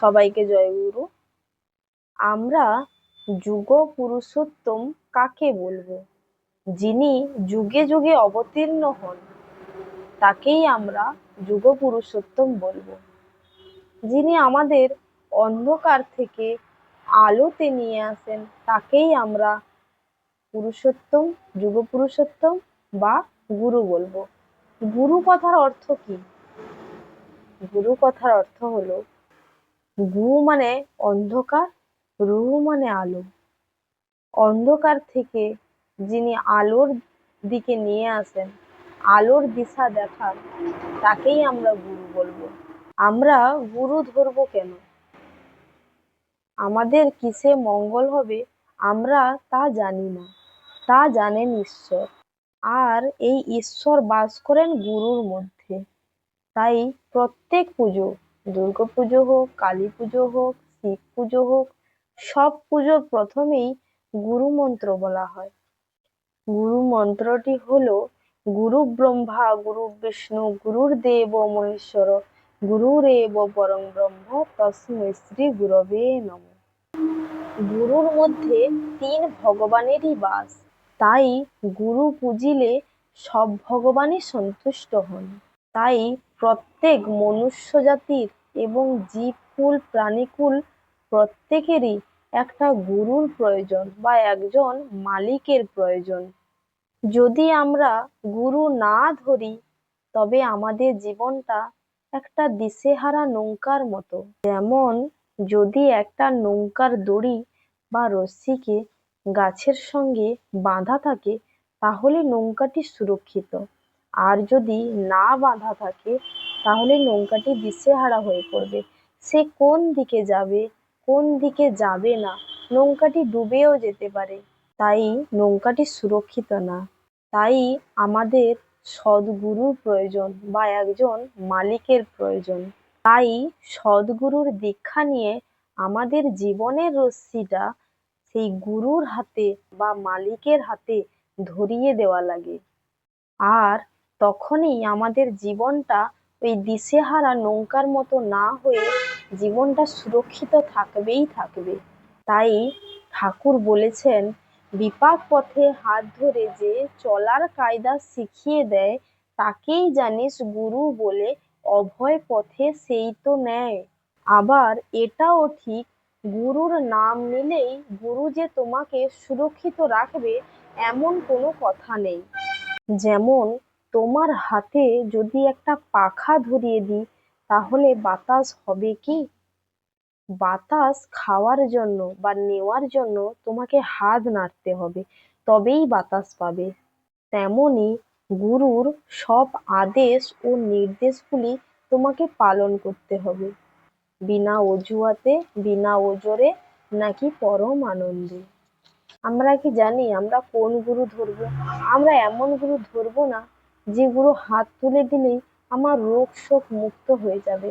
সবাইকে জয়গুরু আমরা যুগ পুরুষোত্তম কাকে বলব? যিনি যুগে যুগে অবতীর্ণ হন, তাকেই আমরা যুগ পুরুষোত্তম বলব। যিনি আমাদের অন্ধকার থেকে আলোতে নিয়ে আসেন, তাকেই আমরা পুরুষোত্তম যুগ পুরুষোত্তম বা গুরু বলব। গুরু কথার অর্থ কি? গুরু কথার অর্থ হলো গু মানে অন্ধকার রুহু মানে আলো। অন্ধকার থেকে যিনি আলোর দিকে নিয়ে আসেন, আলোর দিশা দেখান, তাকেই আমরা গুরু বলব। আমরা গুরু ধরবো কেন? আমাদের কিসে মঙ্গল হবে আমরা তা জানি না, তা জানেন ঈশ্বর। আর এই ঈশ্বর বাস করেন গুরুর মধ্যে। তাই প্রত্যেক পুজো দুর্গা পুজো হোক কালী পুজো হোক শিব পুজো হোক, সব পুজোর প্রথমেই গুরু মন্ত্র বলা হয়। গুরু মন্ত্রটি হলো গুরু ব্রহ্মা, গুরু বিষ্ণু, গুরুর দেব মহেশ্বর, গুরুরেব পরম ব্রহ্ম, তস্মৈ শ্রী গুরবে নম। গুরুর মধ্যে তিন ভগবানেরই বাস, তাই গুরু পুজিলে সব ভগবানই সন্তুষ্ট হন। তাই প্রত্যেক মনুষ্য জাতির এবং জীবকুল প্রাণীকুল প্রত্যেকেরই একটা গুরুর প্রয়োজন বা একজন মালিকের প্রয়োজন। যদি আমরা গুরু না ধরি, তবে আমাদের জীবনটা একটা দিশেহারা নৌকার মতো। যেমন যদি একটা নৌকার দড়ি বা রশ্মিকে গাছের সঙ্গে বাঁধা থাকে, তাহলে নৌকাটি সুরক্ষিত। আর যদি না বাঁধা থাকে তাহলে নৌকাটি দিশেহারা হয়ে পড়বে। সে কোন দিকে যাবে, কোন দিকে যাবে না? নৌকাটি ডুবেও যেতে পারে। তাই নৌকাটি সুরক্ষিত না। তাই আমাদের সদ্গুরুর প্রয়োজন বা একজন মালিকের প্রয়োজন। তাই সদ্গুরুর দীক্ষা নিয়ে আমাদের জীবনের রশ্মিটা সেই গুরুর হাতে বা মালিকের হাতে ধরিয়ে দেওয়া লাগে। আর তখনই আমাদের জীবনটা ওই দিশেহারা নৌকার মতো না হয়ে জীবনটা সুরক্ষিত থাকবেই থাকবে। তাই ঠাকুর বলেছেন, বিপাক পথে হাত ধরে যে চলার কায়দা শিখিয়ে দেয়, তাকেই জানিস গুরু বলে অভয় পথে সেই তো নেয়। আবার এটাও ঠিক, গুরুর নাম নিলেই গুরু যে তোমাকে সুরক্ষিত রাখবে, এমন কোনো কথা নেই। যেমন তোমার হাতে যদি একটা পাখা ধরিয়ে দিই, তাহলে বাতাস হবে কি? বাতাস খাওয়ার জন্য বা নেওয়ার জন্য তোমাকে হাত নাড়তে হবে, তবেই বাতাস পাবে। তেমনই গুরুর সব আদেশ ও নির্দেশগুলি তোমাকে পালন করতে হবে। বিনা অজুহাতে, বিনা ওজরে নাকি পরম আনন্দে? আমরা কি জানি আমরা কোন গুরু ধরবো? আমরা এমন গুরু ধরবো না যে গুরু হাত তুলে দিলেই আমার রোগ শোক মুক্ত হয়ে যাবে।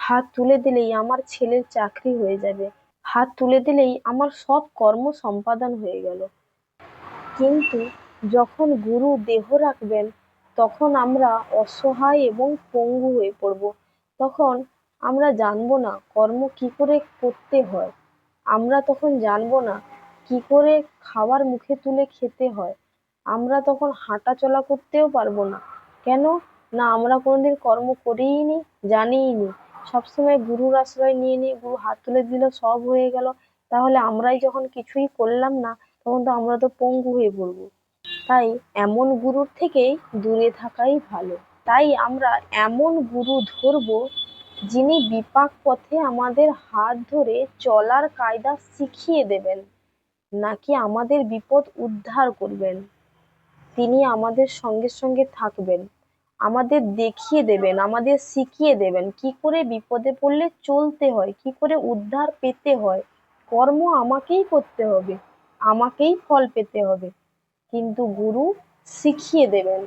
হাত তুলে দিলেই আমার ছেলের চাকরি হয়ে যাবে। হাত তুলে দিলেই আমার সব কর্ম সম্পাদন হয়ে গেল। কিন্তু যখন গুরু দেহ রাখবেন, তখন আমরা অসহায় এবং পঙ্গু হয়ে পড়ব। তখন আমরা জানব না কর্ম কি করে করতে হয়। আমরা তখন জানব না কি করে খাবার মুখে তুলে খেতে হয়। আমরা তখন হাঁটা চলা করতেও পারব না। কেন? না, আমরা কোনোদিন কর্ম করিই নি জানিই নি সবসময় গুরুর আশ্রয় নিয়ে নিয়ে গুরু হাত তুলে দিল, সব হয়ে গেল। তাহলে আমরাই যখন কিছুই করলাম না, তখন তো আমরা তো পঙ্গু হয়ে পড়ব। তাই এমন গুরুর থেকেই দূরে থাকাই ভালো। তাই আমরা এমন গুরু ধরবো, যিনি বিপাক পথে আমাদের হাত ধরে চলার কায়দা শিখিয়ে দেবেন, নাকি আমাদের বিপদ উদ্ধার করবেন। তিনি আমাদের সঙ্গে সঙ্গে থাকবেন। আমাদের দেখিয়ে দেবেন, আমাদের শিখিয়ে দেবেন কি করে বিপদে পড়লে চলতে হয়, কি করে উদ্ধার পেতে হয়। কর্ম আমাকেই করতে হবে, আমাকেই ফল পেতে হবে। কিন্তু গুরু শিখিয়ে দেবেন,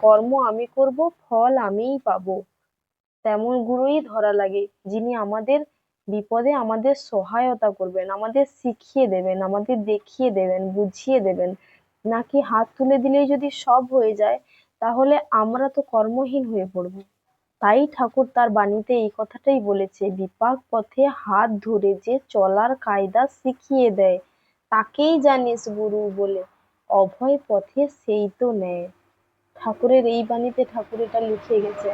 কর্ম আমি করব, ফল আমিই পাব। তেমন গুরুই ধরা লাগে, যিনি আমাদের বিপদে আমাদের সহায়তা করবেন, আমাদের শিখিয়ে দেবেন, আমাদের দেখিয়ে দেবেন, বুঝিয়ে দেবেন। নাকি হাত তুলে দিলেই যদি সব হয়ে যায়, তাহলে আমরা তো কর্মহীন হয়ে পড়ব। তাই ঠাকুর তার বাণীতে এই কথাটাই বলেছে, বিপাক পথে হাত ধরে যে চলার কায়দা শিখিয়ে দেয়, তাকেই জানিস গুরু বলে, অভয় পথে সেই তো নেয়। ঠাকুরের এই বাণীতে ঠাকুর এটা লিখে গেছে,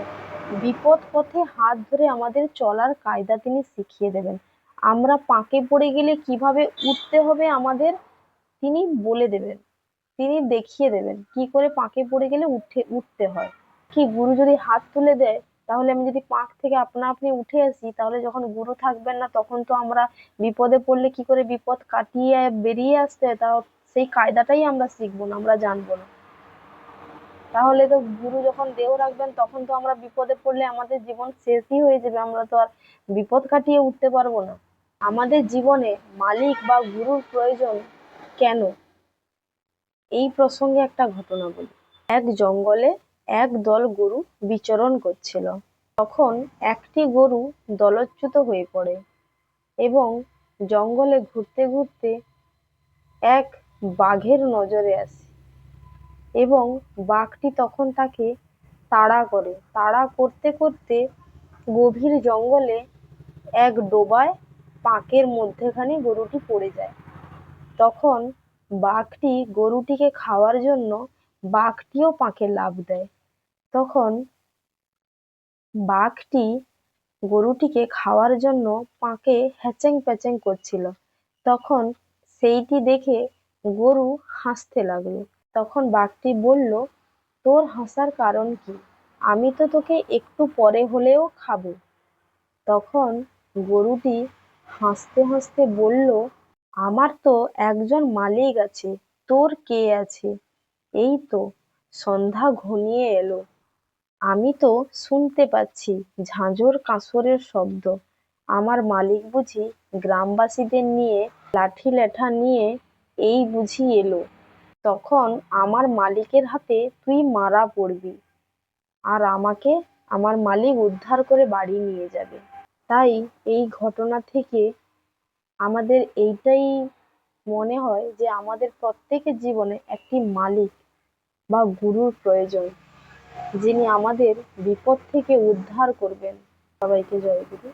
বিপদ পথে হাত ধরে আমাদের চলার কায়দা তিনি শিখিয়ে দেবেন। আমরা পাঁকে পড়ে গেলে কীভাবে উঠতে হবে আমাদের তিনি বলে দেবেন। তিনি দেখিয়ে দেবেন কি করে পাঁকে পড়ে গেলে উঠে, উঠতে হয়। কি, গুরু যদি হাত তুলে দেয়, তাহলে আমি যদি পাঁক থেকে আপনা আপনি উঠে আসি, তাহলে যখন গুরু থাকবেন না, তখন তো আমরা বিপদে পড়লে কি করে বিপদ কাটিয়ে বেরিয়ে আসতে হয়? তাও সেই কায়দাটাই আমরা শিখব না, আমরা জানব না। তাহলে তো গুরু যখন দেহ রাখবেন, তখন তো আমরা বিপদে পড়লে আমাদের জীবন শেষই হয়ে যাবে, আমরা তো আর বিপদ কাটিয়ে উঠতে পারব না। আমাদের জীবনে মালিক বা গুরুর প্রয়োজন কেন? এই প্রসঙ্গে একটা ঘটনা বলি। এক জঙ্গলে এক দল গরু বিচরণ করছিল। তখন একটি গরু দলচ্যুত হয়ে পড়ে এবং জঙ্গলে ঘুরতে ঘুরতে এক বাঘের নজরে আসে এবং বাঘটি তখন তাকে তাড়া করে। তাড়া করতে করতে গভীর জঙ্গলে এক ডোবায় পাঁকের মধ্যেখানে গরুটি পড়ে যায়। তখন বাঘটি গরুটিকে খাওয়ার জন্য বাঘটিও পাঁকে লাফ দেয়। তখন বাঘটি গরুটিকে খাওয়ার জন্য পাঁকে হ্যাচেং প্যাচেং করছিল। তখন সেইটি দেখে গরু হাসতে লাগল। তখন বাঘটি বলল, তোর হাসার কারণ কি? আমি তো তোকে একটু পরে হলেও খাব। তখন গরুটি হাসতে হাসতে বলল আমার তো একজন মালিক আছে, তোর কে আছে? এই তো সন্ধ্যা ঘনিয়ে এলো। আমি তো শুনতে পাচ্ছি ঝাঁঝর কাঁসরের শব্দ। আমার মালিক বুঝি গ্রামবাসীদের নিয়ে লাঠি ল্যাঠা নিয়ে এই বুঝি এলো। তখন আমার মালিকের হাতে তুই মারা পড়বি আর আমাকে আমার মালিক উদ্ধার করে বাড়ি নিয়ে যাবে। তাই এই ঘটনা থেকে আমাদের এইটাই মনে হয় যে আমাদের প্রত্যেকের জীবনে একটি মালিক বা গুরুর প্রয়োজন, যিনি আমাদের বিপদ থেকে উদ্ধার করবেন। সবাইকে জয় গুরু।